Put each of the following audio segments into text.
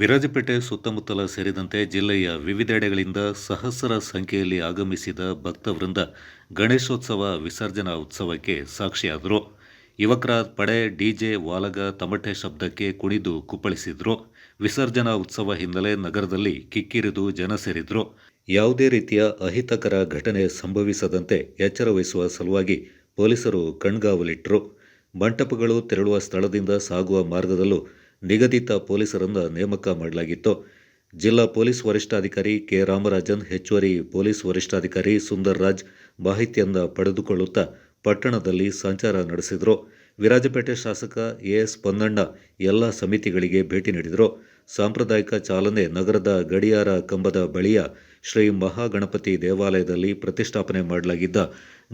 ವಿರಾಜಪೇಟೆ ಸುತ್ತಮುತ್ತಲ ಸೇರಿದಂತೆ ಜಿಲ್ಲೆಯ ವಿವಿಧೆಡೆಗಳಿಂದ ಸಹಸ್ರ ಸಂಖ್ಯೆಯಲ್ಲಿ ಆಗಮಿಸಿದ ಭಕ್ತವೃಂದ ಗಣೇಶೋತ್ಸವ ವಿಸರ್ಜನಾ ಉತ್ಸವಕ್ಕೆ ಸಾಕ್ಷಿಯಾದರು. ಯುವಕರ ಪಡೆ ಡಿಜೆ ವಾಲಗ ತಮಟೆ ಶಬ್ದಕ್ಕೆ ಕುಣಿದು ಕುಪ್ಪಳಿಸಿದ್ರು. ವಿಸರ್ಜನಾ ಉತ್ಸವ ಹಿನ್ನೆಲೆ ನಗರದಲ್ಲಿ ಕಿಕ್ಕಿರಿದು ಜನ ಸೇರಿದ್ರು. ಯಾವುದೇ ರೀತಿಯ ಅಹಿತಕರ ಘಟನೆ ಸಂಭವಿಸದಂತೆ ಎಚ್ಚರ ವಹಿಸುವ ಸಲುವಾಗಿ ಪೊಲೀಸರು ಕಣ್ಗಾವಲಿಟ್ಟರು ಮಂಟಪಗಳು ತೆರಳುವ ಸ್ಥಳದಿಂದ ಸಾಗುವ ಮಾರ್ಗದಲ್ಲೂ ನಿಗದಿತ ಪೊಲೀಸರನ್ನು ನೇಮಕ ಮಾಡಲಾಗಿತ್ತು. ಜಿಲ್ಲಾ ಪೊಲೀಸ್ ವರಿಷ್ಠಾಧಿಕಾರಿ ಕೆ. ರಾಮರಾಜನ್, ಹೆಚ್ಚುವರಿ ಪೊಲೀಸ್ ವರಿಷ್ಠಾಧಿಕಾರಿ ಸುಂದರ್ ರಾಜ್ ಮಾಹಿತಿಯನ್ನ ಪಡೆದುಕೊಳ್ಳುತ್ತಾ ಪಟ್ಟಣದಲ್ಲಿ ಸಂಚಾರ ನಡೆಸಿದರು. ವಿರಾಜಪೇಟೆ ಶಾಸಕ ಎಎಸ್ ಪೊನ್ನಣ್ಣ ಎಲ್ಲ ಸಮಿತಿಗಳಿಗೆ ಭೇಟಿ ನೀಡಿದರು. ಸಾಂಪ್ರದಾಯಿಕ ಚಾಲನೆ ನಗರದ ಗಡಿಯಾರ ಕಂಬದ ಬಳಿಯ ಶ್ರೀ ಮಹಾಗಣಪತಿ ದೇವಾಲಯದಲ್ಲಿ ಪ್ರತಿಷ್ಠಾಪನೆ ಮಾಡಲಾಗಿದ್ದ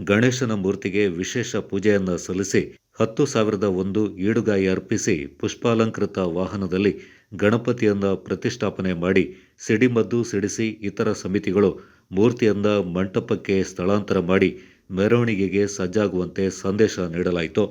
ಗಣೇಶನ ಮೂರ್ತಿಗೆ ವಿಶೇಷ ಪೂಜೆಯನ್ನು ಸಲ್ಲಿಸಿ ಹತ್ತು ಸಾವಿರದ ಒಂದು ಈಡುಗಾಯಿ ಅರ್ಪಿಸಿ ಪುಷ್ಪಾಲಂಕೃತ ವಾಹನದಲ್ಲಿ ಗಣಪತಿಯನ್ನ ಪ್ರತಿಷ್ಠಾಪನೆ ಮಾಡಿ ಸಿಡಿಮದ್ದು ಸಿಡಿಸಿ ಇತರ ಸಮಿತಿಗಳು ಮೂರ್ತಿಯಿಂದ ಮಂಟಪಕ್ಕೆ ಸ್ಥಳಾಂತರ ಮಾಡಿ ಮೆರವಣಿಗೆಗೆ ಸಜ್ಜಾಗುವಂತೆ ಸಂದೇಶ ನೀಡಲಾಯಿತು.